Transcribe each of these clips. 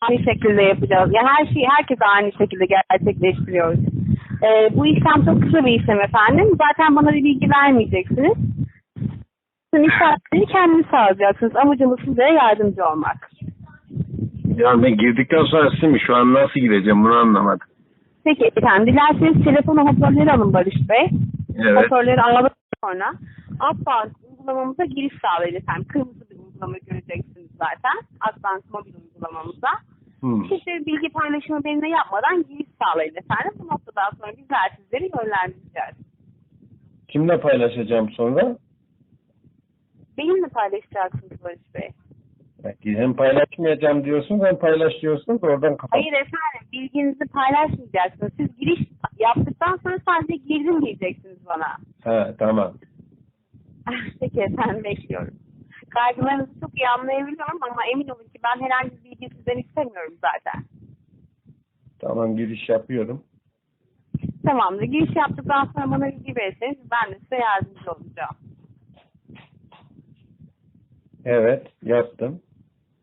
aynı şekilde yapacağız. Yani her şeyi herkes aynı şekilde gerçekleştiriyoruz. Ee, bu işlem çok kısa bir işlem efendim. Zaten bana bir bilgi vermeyeceksiniz. Sizin işlemleri kendiniz sağlayacaksınız. Amacımız size yardımcı olmak. Yani ben girdikten sonra siz mi? Şu an nasıl gireceğim bunu anlamadım. Peki efendim dilerseniz telefonu hoparlörü alın Barış Bey. Evet. Hoparlörü aldıktan sonra Abbas uygulamamıza giriş sağlayın efendim. Kırmızı bir uygulama göreceksiniz zaten. Advance mobil uygulamamıza. Hmm. Bilgi paylaşımı benimle yapmadan giriş sağlayın efendim. Bu noktadan sonra bizler sizleri yönlendireceğiz. Kimle paylaşacağım sonra? Benimle paylaşacaksınız Barış Bey. Belki hem paylaşmayacağım diyorsunuz hem paylaş diyorsunuz oradan kapat. Hayır efendim bilginizi paylaşmayacaksınız. Siz giriş yaptıktan sonra sadece girdim diyeceksiniz bana. Ha tamam. Peki efendim bekliyorum. Kaygılarınızı çok iyi anlayabiliyorum ama emin olun ki ben herhangi bir bilgi sizden istemiyorum zaten. Tamam giriş yapıyorum. Tamamdır. Giriş yaptıktan sonra bana bilgi verirseniz ben de size yardımcı olacağım. Evet yaptım.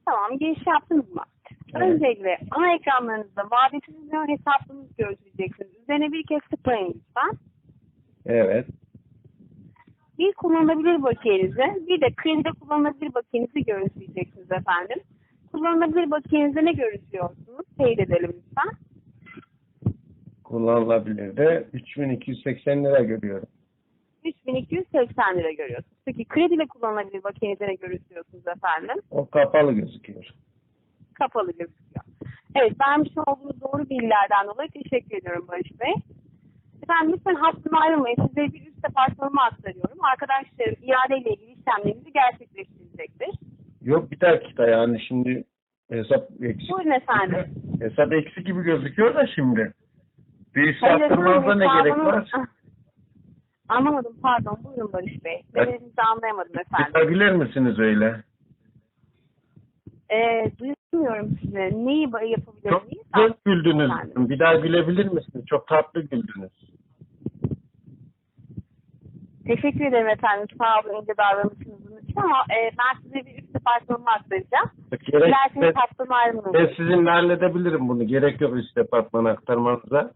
Tamam giriş yaptınız mı? Evet. Öncelikle ana ekranlarınızda vadesiz hesabınızı gözleyeceksiniz. Üzerine bir kez tıklayın lütfen. Evet. Bir kullanılabilir bakiyenizi, bir de kredide kullanılabilir bakiyenizi görüntüleyeceksiniz efendim. Kullanılabilir bakiyenizde ne görüntülüyorsunuz? Teyit edelim lütfen. Kullanılabilir de 3280 lira görüyorum. 3280 lira görüyorsunuz. Peki krediyle kullanılabilir bakiyenizde ne görüntülüyorsunuz efendim? O kapalı gözüküyor. Kapalı gözüküyor. Evet, vermiş olduğunuz doğru bilgilerden dolayı teşekkür ediyorum Barış Bey. Efendim lütfen hattımı ayrılmayın. Size bir departmanıma aktarıyorum. Arkadaşlarım iadeyle ilgili işlemlerimizi gerçekleştirecektir. Yok bir dakika yani şimdi hesap eksik. Buyurun efendim. Hesap eksik gibi gözüküyor da şimdi. Bir iş Hayır yaptırmanıza ne gerek hesabını- var? Ah, Anlamadım pardon. Buyurun Barış Bey. Ben Evet. elinizi anlayamadım efendim. Yapabilir misiniz öyle? Ee, duyamıyorum sizi. Neyi ba- yapabilir Çok, miyiz? çok güldünüz. Efendim. Bir daha gülebilir misiniz? Çok tatlı güldünüz. Teşekkür ederim efendim. Sağ olun ince davranışınızın için ama e, ben size bir üst departmanıma aktaracağım. Gerek, Dilerseniz ben, hattımı ayrılmayın. ben sizinle halledebilirim bunu. Gerek yok üst departmana aktarmanıza.